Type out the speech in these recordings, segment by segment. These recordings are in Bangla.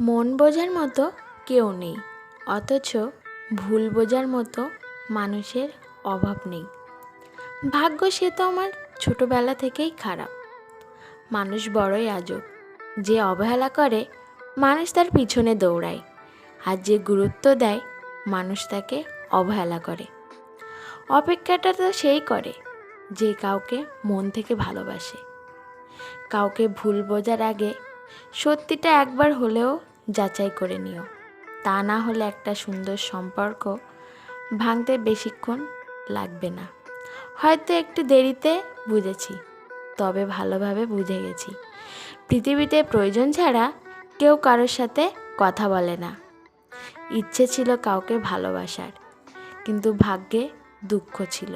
মন বোঝার মতো কেউ নেই, অথচ ভুল বোঝার মতো মানুষের অভাব নেই। ভাগ্য সে তো আমার ছোটোবেলা থেকেই খারাপ। মানুষ বড়ই আজব, যে অবহেলা করে মানুষ তার পিছনে দৌড়ায়, আর যে গুরুত্ব দেয় মানুষ তাকে অবহেলা করে। অপেক্ষাটা তো সেই করে, যে কাউকে মন থেকে ভালোবাসে। কাউকে ভুল বোঝার আগে সত্যিটা একবার হলেও যাচাই করে নিও। তা না হলে একটা সুন্দর সম্পর্ক ভাঙতে বেশিক্ষণ লাগবে না। হয়তো একটু দেরিতে বুঝেছি, তবে ভালোভাবে বুঝে গেছি। পৃথিবীতে প্রয়োজন ছাড়া কেউ কারোর সাথে কথা বলে না। ইচ্ছে ছিল কাউকে ভালোবাসার, কিন্তু ভাগ্যে দুঃখ ছিল।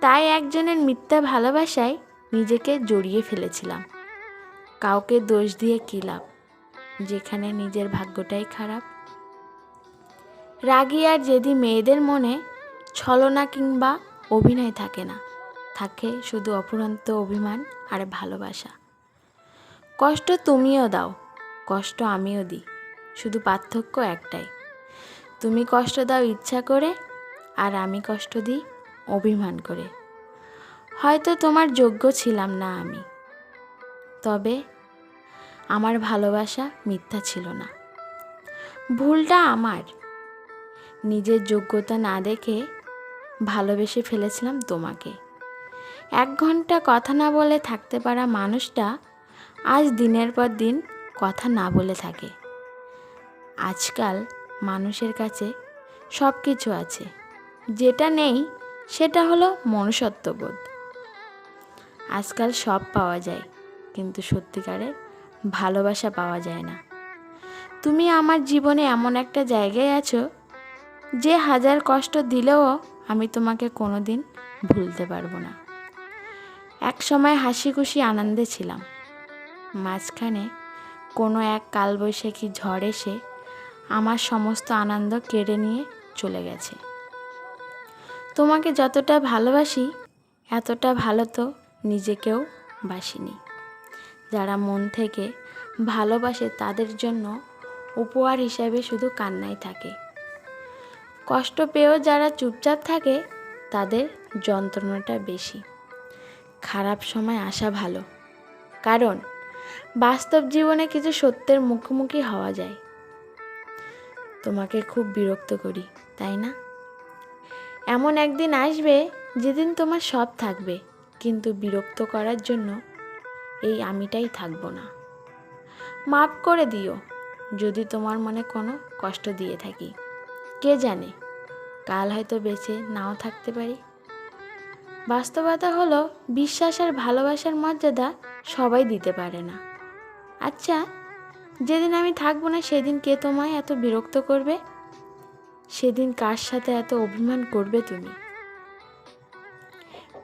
তাই একজনের মিথ্যা ভালোবাসায় নিজেকে জড়িয়ে ফেলেছিলাম। কাউকে দোষ দিয়ে কী লাভ? যেখানে নিজের ভাগ্যটাই খারাপ। রাগী আর জেদি মেয়েদের মনে ছলনা কিংবা অভিনয় থাকে না। থাকে শুধু অপুরন্ত অভিমান আর ভালোবাসা। কষ্ট তুমিও দাও, কষ্ট আমিও দিই, শুধু পার্থক্য একটাই। তুমি কষ্ট দাও ইচ্ছা করে, আর আমি কষ্ট দিই অভিমান করে। হয়তো তোমার যোগ্য ছিলাম না আমি। তবে আমার ভালোবাসা মিথ্যা ছিল না। ভুলটা আমার। নিজের যোগ্যতা না দেখে ভালোবেসে ফেলেছিলাম তোমাকে। এক ঘণ্টা কথা না বলে থাকতে পারা মানুষটা আজ দিনের পর দিন কথা না বলে থাকে। আজকাল মানুষের কাছে সব কিছু আছে। যেটা নেই, সেটা হলো মনুষ্যত্ববোধ। আজকাল সব পাওয়া যায়, কিন্তু সত্যিকারের ভালোবাসা পাওয়া যায় না। তুমি আমার জীবনে এমন একটা জায়গায় আছো যে হাজার কষ্ট দিলেও আমি তোমাকে কোনো দিন ভুলতে পারব না। এক সময় হাসি খুশি আনন্দে ছিলাম। মাঝখানে কোনো এক কালবৈশাখী ঝড় এসে আমার সমস্ত আনন্দ কেড়ে নিয়ে চলে গেছে। তোমাকে যতটা ভালোবাসি, এতটা ভালো তো নিজেকেও বাসিনি। যারা মন থেকে ভালোবাসে তাদের জন্য উপহার হিসাবে শুধু কান্নাই থাকে। কষ্ট পেয়েও যারা চুপচাপ থাকে, তাদের যন্ত্রণাটা বেশি। খারাপ সময় আসা ভালো। কারণ, বাস্তব জীবনে কিছু সত্যের মুখোমুখি হওয়া যায়। তোমাকে খুব বিরক্ত করি, তাই না? এমন একদিন আসবে, যেদিন তোমার সব থাকবে, কিন্তু বিরক্ত করার জন্য এই আমিটাই থাকব না। মাফ করে দিও, যদি তোমার মনে কোনো কষ্ট দিয়ে থাকি। কে জানে, কাল হয়তো বেঁচে নাও থাকতে পারি। বাস্তবতা হলো, বিশ্বাস আর ভালোবাসার মর্যাদা সবাই দিতে পারে না। আচ্ছা যেদিন আমি থাকব না, সেদিন কে তোমায় এত বিরক্ত করবে? সেদিন কার সাথে এত অভিমান করবে তুমি?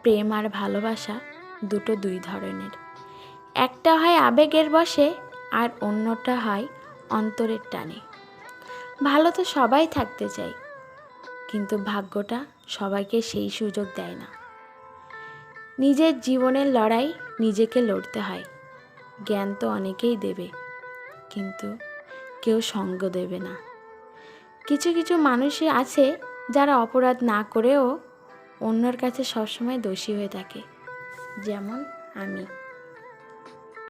প্রেম আর ভালোবাসা দুটো দুই ধরনের। একটা হয় আবেগের বসে আর অন্যটা হয় অন্তরের টানে। ভালো তো সবাই থাকতে চাই কিন্তু ভাগ্যটা সবাইকে সেই সুযোগ দেয় না। নিজের জীবনের লড়াই নিজেকে লড়তে হয়, জ্ঞান তো অনেকেই দেবে, কিন্তু কেউ সঙ্গ দেবে না। কিছু কিছু মানুষই আছে যারা অপরাধ না করেও অন্যর কাছে সবসময় দোষী হয়ে থাকে, যেমন আমি।